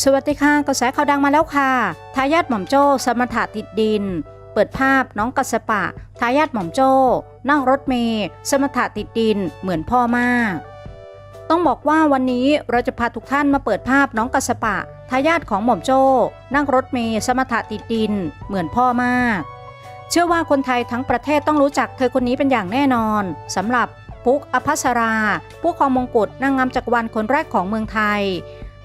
สวัสดีค่ะกระแสข่าวดังมาแล้วค่ะทายาทหม่อมโจ้สมถะติดดิน เปิดภาพน้องกัสปะทายาทหม่อมโจ้ นั่งรถเมย์สมถะติดดินเหมือนพ่อมาก ต้องบอกว่าวันนี้เราจะพาทุกท่านมาเปิดภาพน้องกัสปะทายาทของหม่อมโจ้ นั่งรถเมย์สมถะติดดิน เหมือนพ่อมาก เชื่อว่าคนไทยทั้งประเทศต้องรู้จักเธอคนนี้เป็นอย่างแน่นอนสำหรับปุ๊กอภัสรา ผู้ครองมงกุฎนางงามจักรวาลคนแรกของเมืองไทย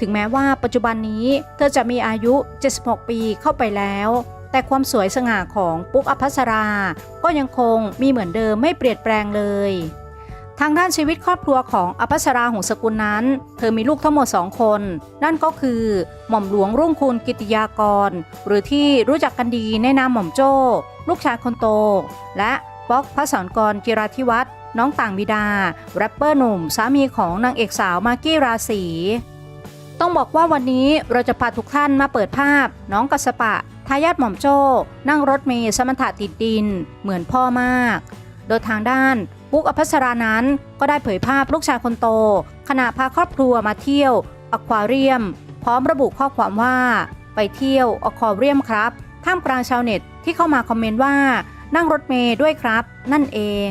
ถึงแม้ว่าปัจจุบันนี้เธอจะมีอายุ 76 ปีเข้าไปแล้ว แต่ความสวยสง่าของปุ๊กอภัสรา ก็ยังคงมีเหมือนเดิมไม่เปลี่ยนแปลงเลย ทางด้านชีวิตครอบครัวของอภัสราหงสกุลนั้น เธอมีลูกทั้งหมดสองคน นั่นก็คือ หม่อมหลวงรุ่งคุณกิติยากร หรือที่รู้จักกันดีในนามหม่อมโจ้ ลูกชายคนโต และป๊อกพระสอนกรกิราธิวัฒนน้องต่างบิดา แรปเปอร์หนุ่ม สามีของนางเอกสาวมากกี้ราศี ต้องบอกว่าวันนี้เราจะพาทุกท่านมาเปิดภาพ น้องกัสปะทายาทหม่อมโจ้ นั่งรถเมย์สมถะติดดิน เหมือนพ่อมาก โดยทางด้านปุ๊กอภัสรานั้นก็ได้เผยภาพลูกชายคนโต ขณะพาครอบครัวมาเที่ยวอควาเรียม พร้อมระบุข้อความว่า ไปเที่ยวอควาเรียมครับ ท่ามกลางชาวเน็ตที่เข้ามาคอมเมนต์ว่า นั่งรถเมย์ด้วยครับ นั่นเอง